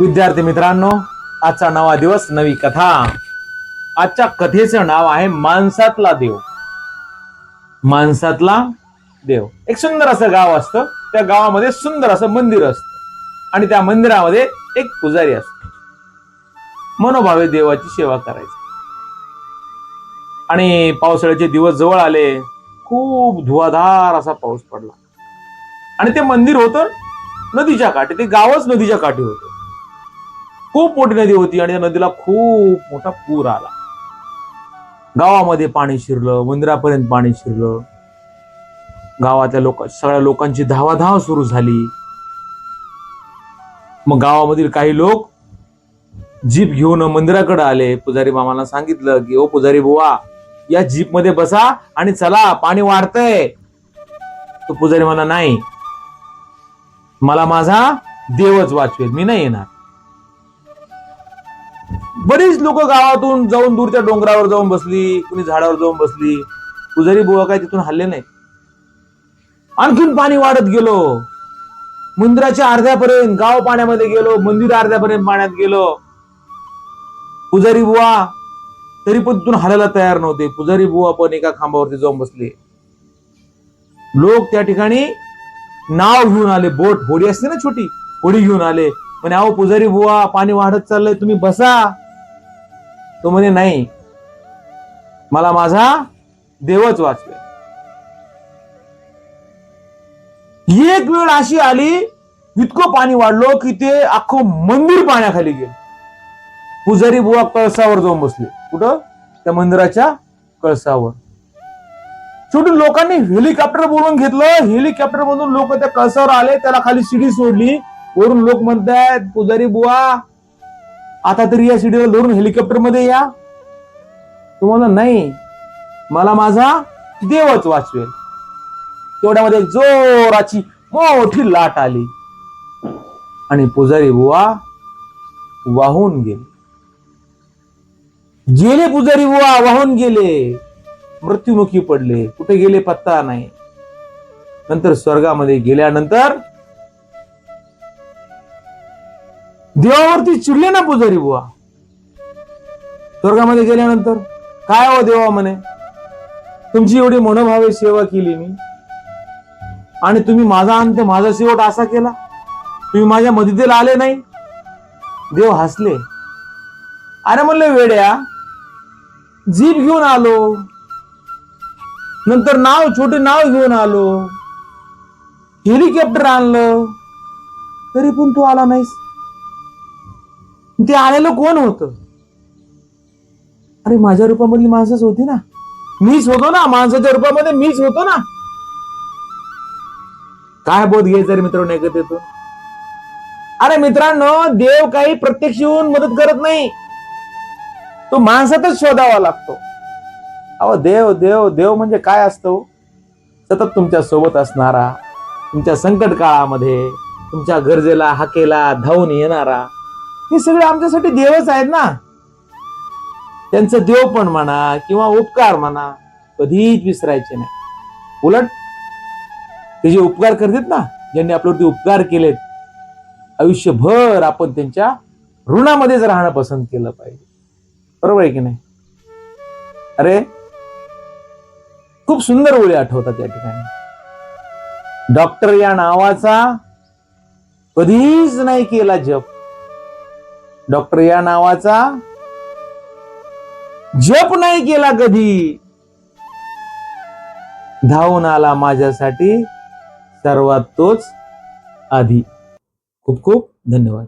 विद्यार्थी मित्रांनो आजचा नवा दिवस नवी कथा. आजच्या कथेचं नाव आहे माणसातला देव. माणसातला देव. एक सुंदर असं गाव असतं. त्या गावामध्ये सुंदर असं मंदिर असतं. आणि त्या मंदिरामध्ये एक पुजारी असतो. मनोभावे देवाची सेवा करायची. आणि पावसाळ्याचे दिवस जवळ आले खूप धुवाधार असा पाऊस पडला. आणि ते मंदिर होतं नदीच्या काठी. ते गावच नदीच्या काठी होतं. खूप मोठी नदी होती आणि त्या नदीला खूप मोठा पूर आला. गावामध्ये पाणी शिरलं मंदिरापर्यंत पाणी शिरलं. गावातल्या लोक सगळ्या लोकांची धावाधाव सुरू झाली. मग गावामधील काही लोक जीप घेऊन मंदिराकडे आले. पुजारी मामाला सांगितलं की ओ पुजारी बुवा या जीपमध्ये बसा आणि चला पाणी वाढतंय. तो पुजारी म्हणा नाही. मला माझा देवच वाचवेल. मी नाही येणार. बरीच लोक गावातून जाऊन दूरच्या डोंगरावर जाऊन बसली कुणी झाडावर जाऊन बसली. पुजारी बुवा काय तिथून हल्ले नाही. आणखीन पाणी वाढत गेलो. मंदिराच्या अर्ध्यापर्यंत गाव पाण्यामध्ये गेलो मंदिर अर्ध्यापर्यंत पाण्यात गेलो. पुजारी बुवा तरी पण तिथून हलायला तयार नव्हते. पुजारी बुवा पण एका खांबावरती जाऊन बसले. लोक त्या ठिकाणी नाव घेऊन आले. बोट होडी असते ना छोटी? होडी घेऊन आले. म्हणे अहो पुजारी बुवा पाणी वाढत चाललंय तुम्ही बसा. तो म्हणे नाही. मला माझा देवच वाचवे एक वेळ अशी आली इतकं पाणी वाढलो की ते अख्खं मंदिर पाण्याखाली गेलं. पुजारी बुवा कळसावर जाऊन बसले. कुठं? त्या मंदिराच्या कळसावर. शेवटी लोकांनी हेलिकॉप्टर बोलून घेतलं. हेलिकॉप्टर मधून लोक त्या कळसावर आले त्याला खाली शिडी सोडली. वरून लोक म्हणतायत पुजारी बुवा आता तरी या शिडीला धरून हेलिकॉप्टरमध्ये या. तुम्हाला नाही मला माझा देवच वाचवेल. तेवढ्यामध्ये जोराची मोठी लाट आली. आणि पुजारी बुवा वाहून गेले. गेले पुजारी बुवा वाहून गेले. मृत्युमुखी पडले. कुठे गेले पत्ता नाही. नंतर स्वर्गामध्ये गेल्यानंतर देवावरती चिडले ना पुजारी बुवा. स्वर्गामध्ये गेल्यानंतर काय हो देवा म्हणे? तुमची एवढी मनोभावे सेवा केली मी. आणि तुम्ही माझा अंत माझा शेवट असा केला? तुम्ही माझ्या मदतीला आले नाही? देव हसले. अरे म्हणले वेड्या जीप घेऊन आलो. नंतर नाव छोटे नाव घेऊन आलो. हेलिकॉप्टर आणलं. तरी पण तू आला नाहीस. ते आलेलं कोण होत? अरे माझ्या रूपामधली माणसंच होती ना. मीच होतो ना माणसाच्या रूपामध्ये मीच होतो ना. काय बोध घ्यायचा रे मित्रांनो ऐकत येतो अरे मित्रांनो देव काही प्रत्यक्ष येऊन मदत करत नाही. तो माणसातच शोधावा लागतो. अहो देव देव देव म्हणजे काय असतो? सतत तुमच्यासोबत असणारा तुमच्या संकट काळामध्ये तुमच्या गरजेला हाकेला धावून येणारा हे सगळे आमच्यासाठी देवच आहेत ना. त्यांचं देव पण म्हणा किंवा उपकार म्हणा कधीच विसरायचे नाही. उलट ते जे उपकार करतात ना ज्यांनी आपल्यावरती उपकार केलेत आयुष्यभर आपण त्यांच्या ऋणामध्येच राहणं पसंत केलं पाहिजे. बरोबर आहे की नाही? अरे खूप सुंदर ओळी आठवतात त्या ठिकाणी. डॉक्टर या नावाचा कधीच नाही केला जप. डॉक्टर या नावाचा जप नाही केला कधी. धावून आला माझ्यासाठी सर्वात तोच आधी. खूप खूप धन्यवाद.